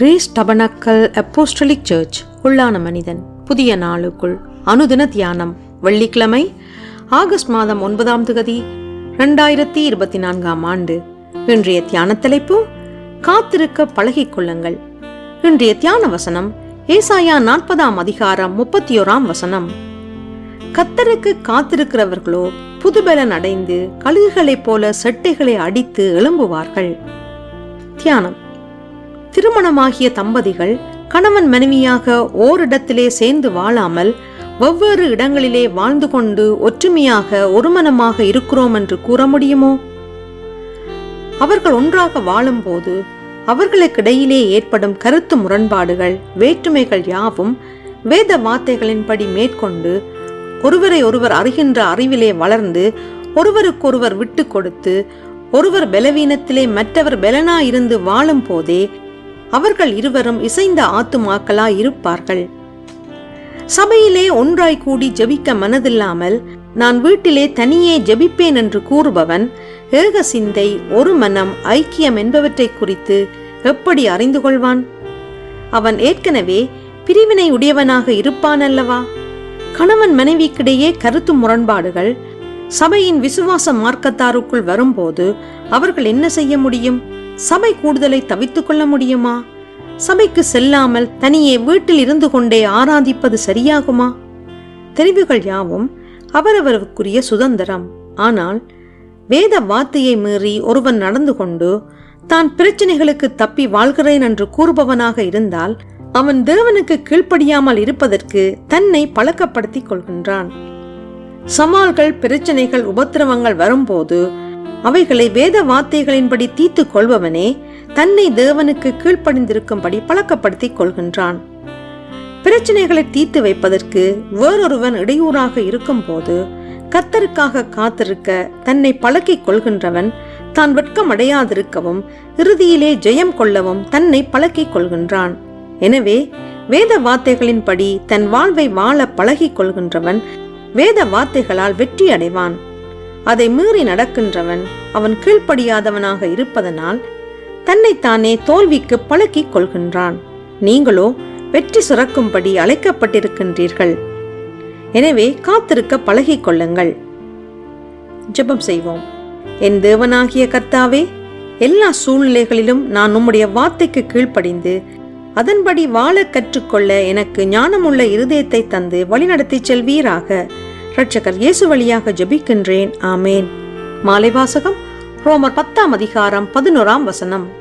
Grace tabernacle apostolic search உள்ளான மனிதன். புதிய நாளுக்குள் அனுதின தியானம். வெள்ளிக்கிழமை ஆகஸ்ட் மாதம் ஒன்பதாம் தேதி ரெண்டாயிரத்தி இருபத்தி நான்காம் ஆண்டு. இன்றைய தியான தலைப்பு காத்திருக்க பழகிக் கொள்ளுங்கள். இன்றைய தியான வசனம் ஏசாயா நாற்பதாம் அதிகாரம் முப்பத்தி ஓராம் வசனம். கத்தருக்கு காத்திருக்கிறவர்களோ புதுபலன் அடைந்து கழுகுகளைப் போல செட்டைகளை அடித்து எழும்புவார்கள். தியானம். திருமணமாகிய தம்பதிகள் கணவன் மனைவியாக ஓரிடத்திலே சேர்ந்து வாழாமல் வெவ்வேறு இடங்களிலே வாழ்ந்து கொண்டு ஒற்றுமையாக ஒருமனமாக இருக்கிறோம் என்று கூற முடியுமோ? அவர்கள் ஒன்றாக வாழும்போது அவர்களுக்கிடையிலே ஏற்படும் கருத்து முரண்பாடுகள் வேற்றுமைகள் யாவும் வேத வார்த்தைகளின்படி மேற்கொண்டு ஒருவரை ஒருவர் அறிகின்ற அறிவிலே வளர்ந்து ஒருவருக்கொருவர் விட்டு கொடுத்து ஒருவர் பலவீனத்திலே மற்றவர் பலனாயிருந்து வாழும் போதே அவர்கள் இருவரும் இசைந்த ஆத்துமாக்களாய் இருப்பார்கள். சபையிலே ஒன்றாய் கூடி ஜெபிக்க மனதில்லாமல் நான் வீட்டிலே தனியே ஜெபிப்பேன் என்று கூறுபவன் ஏக சிந்தை ஒரு மனம் ஐக்கியம் என்பவற்றை குறித்து எப்படி அறிந்து கொள்வான்? அவன் ஏற்கனவே பிரிவினை உடையவனாக இருப்பான் அல்லவா? கணவன் மனைவிக்கிடையே கருத்து முரண்பாடுகள் சபையின் விசுவாச மார்க்கத்தாருக்குள் வரும்போது அவர்கள் என்ன செய்ய முடியும்? சபை கூடுதலை தவித்துக் கொள்ள முடியுமா? சபைக்கு செல்லாமல் தனியே வீட்டில் இருந்து கொண்டே ஆராதிப்பது சரியாகுமா? தெரிவுகள் யாவும் அவரவருக்குரிய சுதந்திரம். ஆனால் வேத வார்த்தையை மீறி ஒருவன் நடந்து கொண்டு தான் பிரச்சனைகளுக்கு தப்பி வாழ்கிறேன் என்று கூறுபவனாக இருந்தால் அவன் தேவனுக்கு கீழ்ப்படியாமல் இருப்பதற்கு தன்னை பழக்கப்படுத்திக் கொள்கின்றான். சவால்கள் பிரச்சனைகள் உபத்திரவங்கள் வரும்போது அவைகளை வேத வார்த்தைகளின்படி தீர்த்து கொள்பவனே தன்னை தேவனுக்கு கீழ்ப்படிந்திருக்கும்படி பழக்கப்படுத்திக் கொள்கின்றான். பிரச்சனைகளை தீர்த்து வைப்பதற்கு வேறொருவன் இடையூறாக இருக்கும்போது கத்தருக்காக காத்திருக்க தன்னை பழக்கிக் கொள்கின்றவன் தான் வெட்கம் அடையாதிருக்கவும் இறுதியிலே ஜெயம் கொள்ளவும் தன்னை பழக்கிக் கொள்கின்றான். எனவே வேத வார்த்தைகளின்படி தன் வாழ்வை வாழ பழகிக் கொள்கின்றவன் வேத வார்த்தைகளால் வெற்றி அடைவான் அதை மீறி நடக்கின்றவன் அவன் கீழ்ப்படியாதவனாக இருப்பதனால் தன்னைத்தானே தோல்விக்கு பழக்கிக் கொள்கின்றான். நீங்களோ வெற்றி சுரக்கும்படி அழைக்கப்பட்டிருக்கின்றீர்கள். எனவே காத்திருக்க பழகிக் கொள்ளுங்கள். ஜெபம் செய்வோம். என் தேவனாகிய கர்த்தாவே எல்லா சூழ்நிலைகளிலும் நான் உம்முடைய வார்த்தைக்கு கீழ்ப்படிந்து அதன்படி வாழ கற்றுக்கொள்ள எனக்கு ஞானமுள்ள இருதயத்தை தந்து வழிநடத்தி செல்வீராக. இரட்சகர் இயேசு வழியாக ஜெபிக்கின்றேன். ஆமேன். மாலை வாசகம் ரோமர் பத்தாம் அதிகாரம் பதினோராம் வசனம்.